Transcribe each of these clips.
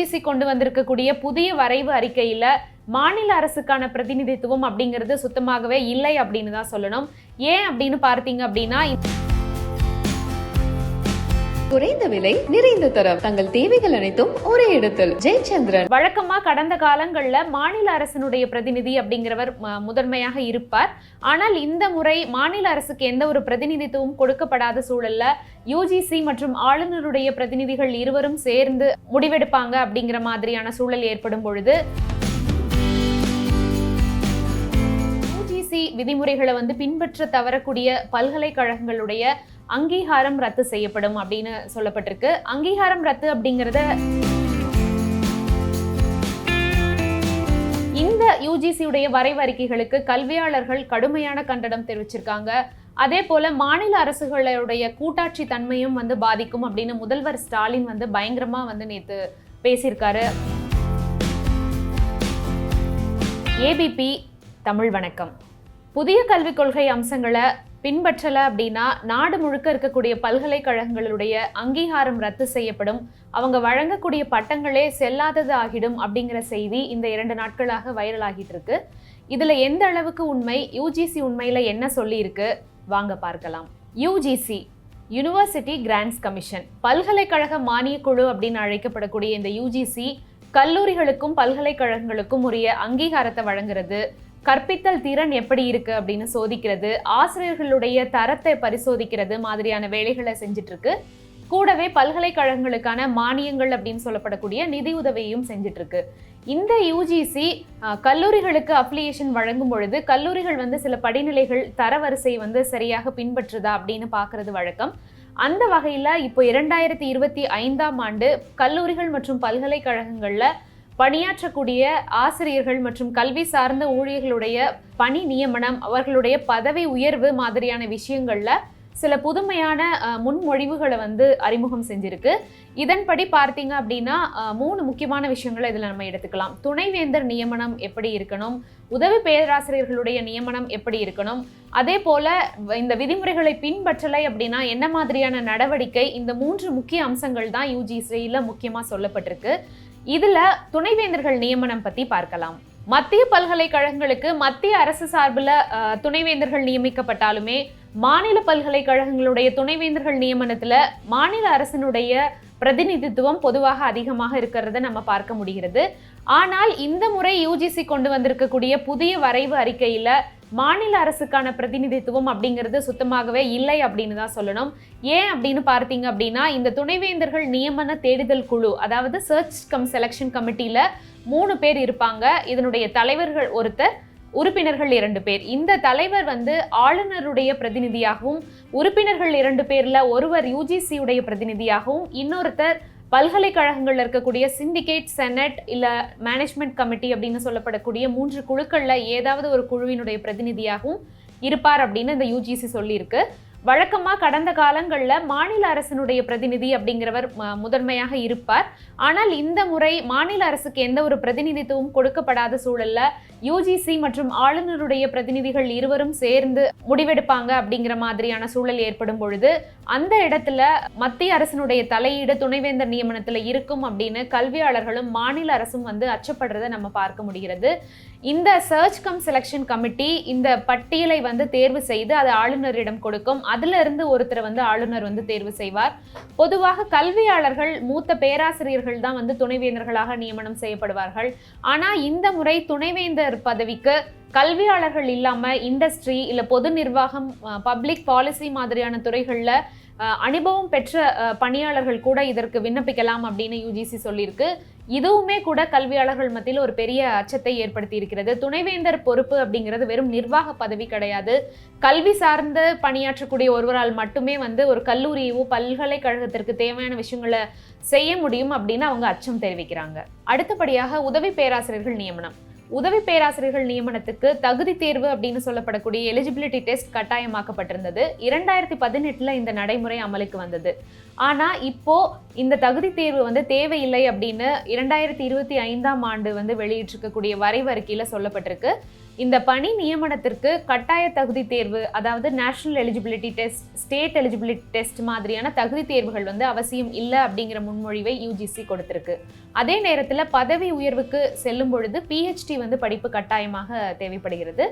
UGC கொண்டு வந்திருக்கக்கூடிய புதிய வரைவு அறிக்கையில் மாநில அரசுக்கான பிரதிநிதித்துவம் அப்படிங்கிறது சுத்தமாகவே இல்லை அப்படின்னு தான் சொல்லணும். ஏன் அப்படின்னு பார்த்தீங்க அப்படின்னா குறைந்த விலை நிறைந்த தரம். தங்கள் தேவைகள் அனைத்தும் ஒரே இடத்தில். ஜெயச்சந்திரன். வழக்கமா கடந்த காலங்கள்ல மாநில அரசினுடைய பிரதிநிதி அப்படிங்கிறவர் முதன்மையாக இருப்பார். ஆனால் இந்த முறை மாநில அரசுக்கு எந்த ஒரு பிரதிநிதித்துவம் கொடுக்கப்படாத சூழல்ல யூஜிசி மற்றும் ஆளுநருடைய பிரதிநிதிகள் இருவரும் சேர்ந்து முடிவெடுப்பாங்க அப்படிங்கிற மாதிரியான சூழல் ஏற்படும் பொழுது யூஜிசி விதிமுறைகளை வந்து பின்பற்ற தவறக்கூடிய பல்கலைக்கழகங்களுடைய அங்கீகாரம் ரத்து செய்யப்படும் அப்படின்னு சொல்லப்பட்டிருக்கு. அங்கீகாரம் ரத்து அப்படிங்கிறத இந்த யூஜிசியுடைய வரைவறிக்கைகளுக்கு கல்வியாளர்கள் கடுமையான கண்டனம் தெரிவிச்சிருக்காங்க. அதே போல மாநில அரசுகளுடைய கூட்டாட்சி தன்மையும் வந்து பாதிக்கும் அப்படின்னு முதல்வர் ஸ்டாலின் வந்து பயங்கரமா வந்து நேத்து பேசியிருக்காரு. ஏபிபி தமிழ் வணக்கம். புதிய கல்விக் கொள்கை அம்சங்களை பின்பற்றலை அப்படின்னா நாடு முழுக்க இருக்கக்கூடிய பல்கலைக்கழகங்களுடைய அங்கீகாரம் ரத்து செய்யப்படும். அவங்க வழங்கக்கூடிய பட்டங்களே செல்லாதது ஆகிடும் அப்படிங்கிற செய்தி இந்த இரண்டு நாட்களாக வைரல் ஆகிட்டு இருக்கு. இதில் எந்த அளவுக்கு உண்மை? யூஜிசி உண்மையில் என்ன சொல்லியிருக்கு? வாங்க பார்க்கலாம். யூஜிசி யுனிவர்சிட்டி கிராண்ட்ஸ் கமிஷன் பல்கலைக்கழக மானியக் குழு அப்படின்னு அழைக்கப்படக்கூடிய இந்த யூஜிசி கல்லூரிகளுக்கும் பல்கலைக்கழகங்களுக்கும் உரிய அங்கீகாரத்தை வழங்குறது. கற்பித்தல் திறன் எப்படி இருக்கு அப்படின்னு சோதிக்கிறது ஆசிரியர்களுடைய தரத்தை பரிசோதிக்கிறது மாதிரியான வேலைகளை செஞ்சுட்டு இருக்கு கூடவே பல்கலைக்கழகங்களுக்கான மானியங்கள் அப்படின்னு சொல்லப்படக்கூடிய நிதி உதவியும் செஞ்சுட்டு இருக்கு இந்த யூஜிசி கல்லூரிகளுக்கு அப்ளிகேஷன் வழங்கும் பொழுது கல்லூரிகள் வந்து சில படிநிலைகள் தரவரிசை வந்து சரியாக பின்பற்றுதா அப்படின்னு பார்க்கறது வழக்கம். அந்த வகையில் இப்போ இரண்டாயிரத்தி இருபத்தி ஐந்தாம் ஆண்டு கல்லூரிகள் மற்றும் பல்கலைக்கழகங்களில் பணியாற்றக்கூடிய ஆசிரியர்கள் மற்றும் கல்வி சார்ந்த ஊழியர்களுடைய பணி நியமனம் அவர்களுடைய பதவி உயர்வு மாதிரியான விஷயங்களில் சில புதுமையான முன்மொழிவுகளை வந்து அறிமுகம் செஞ்சிருக்கு. இதன்படி பார்த்தீங்க அப்படின்னா மூணு முக்கியமான விஷயங்களை இதில் நம்ம எடுத்துக்கலாம். துணைவேந்தர் நியமனம் எப்படி இருக்கணும்? உதவி பேராசிரியர்களுடைய நியமனம் எப்படி இருக்கணும்? அதே போல இந்த விதிமுறைகளை பின்பற்றலை அப்படின்னா என்ன மாதிரியான நடவடிக்கை? இந்த மூன்று முக்கிய அம்சங்கள் தான் யூஜிசியில் முக்கியமாக சொல்லப்பட்டிருக்கு. இதுல துணைவேந்தர்கள் நியமனம் பத்தி பார்க்கலாம். மத்திய பல்கலைக்கழகங்களுக்கு மத்திய அரசு சார்பில் துணைவேந்தர்கள் நியமிக்கப்பட்டாலுமே மாநில பல்கலைக்கழகங்களுடைய துணைவேந்தர்கள் நியமனத்தில் மாநில அரசினுடைய பிரதிநிதித்துவம் பொதுவாக அதிகமாக இருக்கிறத நம்ம பார்க்க முடிகிறது. ஆனால் இந்த முறை யூஜிசி கொண்டு வந்திருக்கக்கூடிய புதிய வரைவு அறிக்கையில் மாநில அரசுக்கான பிரதிநிதித்துவம் அப்படிங்கிறது சுத்தமாகவே இல்லை அப்படின்னு தான் சொல்லணும். ஏன் அப்படின்னு பார்த்தீங்க அப்படின்னா இந்த துணைவேந்தர்கள் நியமன தேடுதல் குழு அதாவது சர்ச் கம் செலெக்ஷன் கமிட்டியில் மூணு பேர் இருப்பாங்க. இதனுடைய தலைவர்கள் ஒருத்தர் உறுப்பினர்கள் இரண்டு பேர். இந்த தலைவர் வந்து ஆளுநருடைய பிரதிநிதியாகவும் உறுப்பினர்கள் இரண்டு பேரில் ஒருவர் யூஜிசியுடைய பிரதிநிதியாகவும் இன்னொருத்தர் பல்கலைக்கழகங்களில் இருக்கக்கூடிய சிண்டிகேட் செனட் இல்லை மேனேஜ்மெண்ட் கமிட்டி அப்படின்னு சொல்லப்படக்கூடிய மூன்று குழுக்களில் ஏதாவது ஒரு குழுவினுடைய பிரதிநிதியாகவும் இருப்பார் அப்படின்னு இந்த யூஜிசி சொல்லியிருக்கு. வழக்கமாக கடந்த காலங்களில் மாநில அரசினுடைய பிரதிநிதி அப்படிங்கிறவர் முதன்மையாக இருப்பார். ஆனால் இந்த முறை மாநில அரசுக்கு எந்த ஒரு பிரதிநிதித்துவம் கொடுக்கப்படாத சூழலில் யூஜிசி மற்றும் ஆளுநருடைய பிரதிநிதிகள் இருவரும் சேர்ந்து முடிவெடுப்பாங்க அப்படிங்கிற மாதிரியான சூழல் ஏற்படும் பொழுது அந்த இடத்துல மத்திய அரசினுடைய தலையீடு துணைவேந்தர் நியமனத்தில் இருக்கும் அப்படின்னு கல்வியாளர்களும் மாநில அரசும் வந்து அச்சப்படுறதை நம்ம பார்க்க முடிகிறது. இந்த சர்ச் கம் செலெக்ஷன் கமிட்டி இந்த பட்டியலை வந்து தேர்வு செய்து அதை ஆளுநரிடம் கொடுக்கும். அதுல இருந்து ஒருத்தரை வந்து ஆளுநர் வந்து தேர்வு செய்வார். பொதுவாக கல்வியாளர்கள் மூத்த பேராசிரியர்கள் தான் வந்து துணைவேந்தர்களாக நியமனம் செய்யப்படுவார்கள். ஆனால் இந்த முறை துணைவேந்தர் பதவிக்கு கல்வியாளர்கள் இல்லாம இண்டஸ்ட்ரி இல்ல பொது நிர்வாகம் பப்ளிக் பாலிசி மாதிரியான துறைகள்ல அனுபவம் பெற்ற பணியாளர்கள் கூட இதற்கு விண்ணப்பிக்கலாம் அப்படின்னு யூஜிசி சொல்லியிருக்கு. இதுவுமே கூட கல்வியாளர்கள் மத்தியில் ஒரு பெரிய அச்சத்தை ஏற்படுத்தி இருக்கிறது துணைவேந்தர் பொறுப்பு அப்படிங்கிறது வெறும் நிர்வாக பதவி கிடையாது. கல்வி சார்ந்து பணியாற்றக்கூடிய ஒருவரால் மட்டுமே வந்து ஒரு கல்லூரியோ பல்கலைக்கழகத்திற்கு தேவையான விஷயங்களை செய்ய முடியும் அப்படின்னு அவங்க அச்சம் தெரிவிக்கிறாங்க. அடுத்தபடியாக உதவி பேராசிரியர்கள் நியமனம். உதவி பேராசிரியர்கள் நியமனத்துக்கு தகுதி தேர்வு அப்படின்னு சொல்லப்படக்கூடிய எலிஜிபிலிட்டி டெஸ்ட் கட்டாயமாக்கப்பட்டிருந்தது. இரண்டாயிரத்தி பதினெட்டுல இந்த நடைமுறை அமலுக்கு வந்தது. ஆனா இப்போ இந்த தகுதி தேர்வு வந்து தேவையில்லை அப்படின்னு இரண்டாயிரத்தி இருபத்தி ஐந்தாம் ஆண்டு வந்து வெளியிட்டிருக்கக்கூடிய வரைவறிக்கையில சொல்லப்பட்டிருக்கு. இந்த பணி நியமனத்திற்கு கட்டாய தகுதி தேர்வு அதாவது national eligibility test state eligibility test மாதிரியான தகுதி தேர்வுகள் வந்து அவசியம் இல்லை அப்படிங்கிற முன்மொழிவை யூஜிசி கொடுத்திருக்கு. அதே நேரத்தில் பதவி உயர்வுக்கு செல்லும் பொழுது பிஹெச்டி வந்து படிப்பு கட்டாயமாக தேவைப்படுகிறது.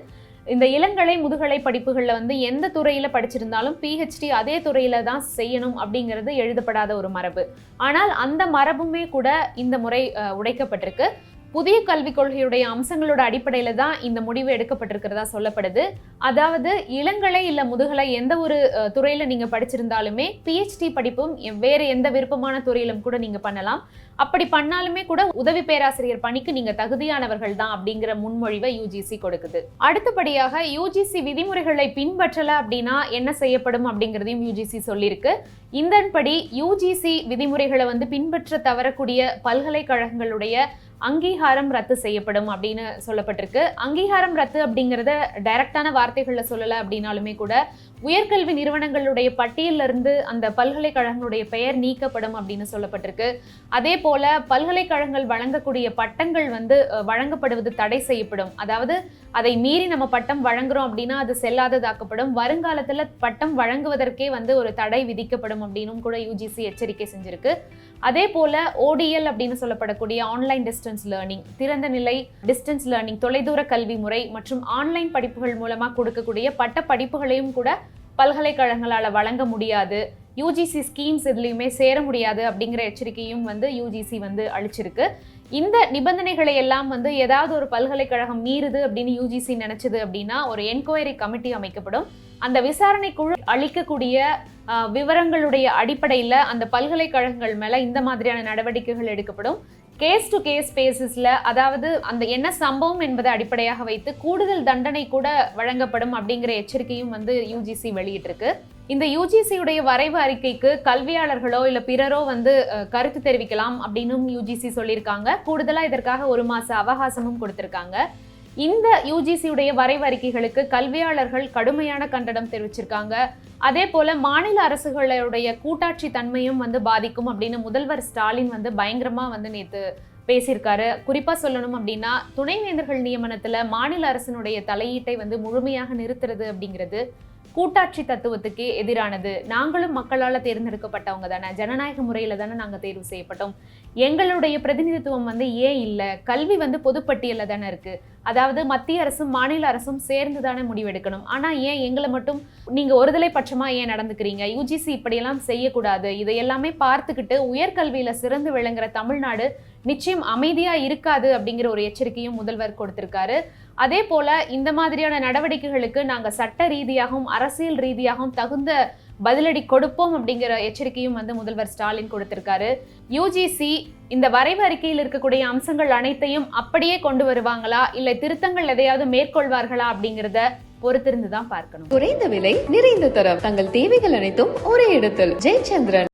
இந்த இளங்கலை முதுகலை படிப்புகளில் வந்து எந்த துறையில் படிச்சிருந்தாலும் பிஹெச்டி அதே துறையில் தான் செய்யணும் அப்படிங்கிறது எழுதப்படாத ஒரு மரபு. ஆனால் அந்த மரபுமே கூட இந்த முறை உடைக்கப்பட்டிருக்கு. புதிய கல்விக் கொள்கையுடைய அம்சங்களோட அடிப்படையில தான் இந்த முடிவு எடுக்கப்பட்டிருக்கிறதா சொல்லப்படுது. அதாவது இளங்கலை இல்ல முதுகலை எந்த ஒரு துறையில் துறையில நீங்க படிச்சிருந்தாலுமே பிஹெச்டி படிப்பும் வேறு வேற எந்த விருப்பமான துறையிலும் கூட நீங்க பண்ணலாம். அப்படி பண்ணாலுமே கூட உதவி பேராசிரியர் பணிக்கு நீங்க தகுதியானவர்கள் தான் அப்படிங்கிற முன்மொழிவை யூஜிசி கொடுக்குது. அடுத்தபடியாக யூஜிசி விதிமுறைகளை பின்பற்றல அப்படின்னா என்ன செய்யப்படும் அப்படிங்கிறதையும் யூஜிசி சொல்லியிருக்கு. இதன்படி யூஜிசி விதிமுறைகளை வந்து பின்பற்ற தவறக்கூடிய பல்கலைக்கழகங்களுடைய அங்கீகாரம் ரத்து செய்யப்படும் அப்படின்னு சொல்லப்பட்டிருக்கு. அங்கீகாரம் ரத்து அப்படிங்கிறத டைரக்டான வார்த்தைகளில் சொல்லலை அப்படின்னாலுமே கூட உயர்கல்வி நிறுவனங்களுடைய பட்டியலிருந்து அந்த பல்கலைக்கழகங்களுடைய பெயர் நீக்கப்படும் அப்படின்னு சொல்லப்பட்டிருக்கு. அதே போல பல்கலைக்கழகங்கள் வழங்கக்கூடிய பட்டங்கள் வந்து வழங்கப்படுவது தடை செய்யப்படும். அதாவது அதை மீறி நம்ம பட்டம் வழங்குறோம் அப்படின்னா அது செல்லாததாக்கப்படும். வருங்காலத்தில் பட்டம் வழங்குவதற்கே வந்து ஒரு தடை விதிக்கப்படும் அப்படின்னும் கூட யூஜிசி எச்சரிக்கை செஞ்சிருக்கு. அதே போல ஓடிஎல் அப்படின்னு சொல்லப்படக்கூடிய ஆன்லைன் டிஸ்டன்ஸ் லேர்னிங் திறந்த நிலை டிஸ்டன்ஸ் லேர்னிங் தொலைதூர கல்வி முறை மற்றும் ஆன்லைன் படிப்புகள் மூலமாக கொடுக்கக்கூடிய பட்ட படிப்புகளையும் கூட பல்கலைக்கழகங்களால் வழங்க முடியாது. யூஜிசி ஸ்கீம்ஸ் இதுலையுமே சேர முடியாது அப்படிங்கிற எச்சரிக்கையும் வந்து யூஜிசி வந்து அளிச்சிருக்கு. இந்த நிபந்தனைகளை எல்லாம் வந்து ஏதாவது ஒரு பல்கலைக்கழகம் மீறுது அப்படின்னு யூஜிசி நினைச்சது அப்படின்னா ஒரு என்கொயரி கமிட்டி அமைக்கப்படும். அந்த விசாரணை குழு அளிக்கக்கூடிய விவரங்களுடைய அடிப்படையில் அந்த பல்கலைக்கழகங்கள் மேலே இந்த மாதிரியான நடவடிக்கைகள் எடுக்கப்படும். கேஸ் டு கேஸ் பேசிஸில் அதாவது அந்த என்ன சம்பவம் என்பதை அடிப்படையாக வைத்து கூடுதல் தண்டனை கூட வழங்கப்படும் அப்படிங்கிற எச்சரிக்கையும் வந்து யூஜிசி வெளியிட்டிருக்கு. இந்த யூஜிசியுடைய வரைவு அறிக்கைக்கு கல்வியாளர்களோ இல்லை பிறரோ வந்து கருத்து தெரிவிக்கலாம் அப்படின்னும் யூஜிசி சொல்லியிருக்காங்க. கூடுதலாக இதற்காக ஒரு மாத அவகாசமும் கொடுத்துருக்காங்க. இந்த யூஜிசியுடைய வரைவு அறிக்கைகளுக்கு கல்வியாளர்கள் கடுமையான கண்டனம் தெரிவிச்சிருக்காங்க. அதே போல மாநில அரசுகளுடைய கூட்டாட்சி தன்மையும் வந்து பாதிக்கும் அப்படின்னு முதல்வர் ஸ்டாலின் வந்து பயங்கரமா வந்து நேத்து பேசியிருக்காரு. குறிப்பாக சொல்லணும் அப்படின்னா துணைவேந்தர்கள் நியமனத்தில் மாநில அரசினுடைய தலையீட்டை வந்து முழுமையாக நிறுத்துறது அப்படிங்கிறது கூட்டாட்சி தத்துவத்துக்கு எதிரானது. நாங்களும் மக்களால் தேர்ந்தெடுக்கப்பட்டவங்க தானே. ஜனநாயக முறையில் தானே நாங்கள் தேர்வு செய்யப்பட்டோம். எங்களுடைய பிரதிநிதித்துவம் வந்து ஏன் இல்லை? கல்வி வந்து பொதுப்பட்டியலில் தானே இருக்குது அதாவது மத்திய அரசும் மாநில அரசும் சேர்ந்து தானே முடிவெடுக்கணும். ஆனால் ஏன் எங்களை மட்டும் நீங்கள் ஒருதலை பட்சமாக ஏன் நடந்துக்கிறீங்க? யூஜிசி இப்படியெல்லாம் செய்யக்கூடாது. இதை எல்லாமே பார்த்துக்கிட்டு உயர்கல்வியில் சிறந்து விளங்குற தமிழ்நாடு நிச்சயம் அமைதியாக இருக்காது அப்படிங்கிற ஒரு எச்சரிக்கையும் முதல்வர் கொடுத்திருக்காரு. அதே போல இந்த மாதிரியான நடவடிக்கைகளுக்கு நாங்கள் சட்ட ரீதியாகவும் அரசியல் ரீதியாகவும் தகுந்த பதிலடி கொடுப்போம் அப்படிங்கிற எச்சரிக்கையும் வந்து முதல்வர் ஸ்டாலின் கொடுத்திருக்காரு. யூஜிசி இந்த வரைவு அறிக்கையில் இருக்கக்கூடிய அம்சங்கள் அனைத்தையும் அப்படியே கொண்டு வருவாங்களா? இல்லை திருத்தங்கள் எதையாவது மேற்கொள்வார்களா அப்படிங்கிறத பொறுத்திருந்து தான் பார்க்கணும். குறைந்த விலை நிறைந்த தரம். தங்கள் தேவைகள் அனைத்தும் ஒரே இடத்தில். ஜெயச்சந்திரன்.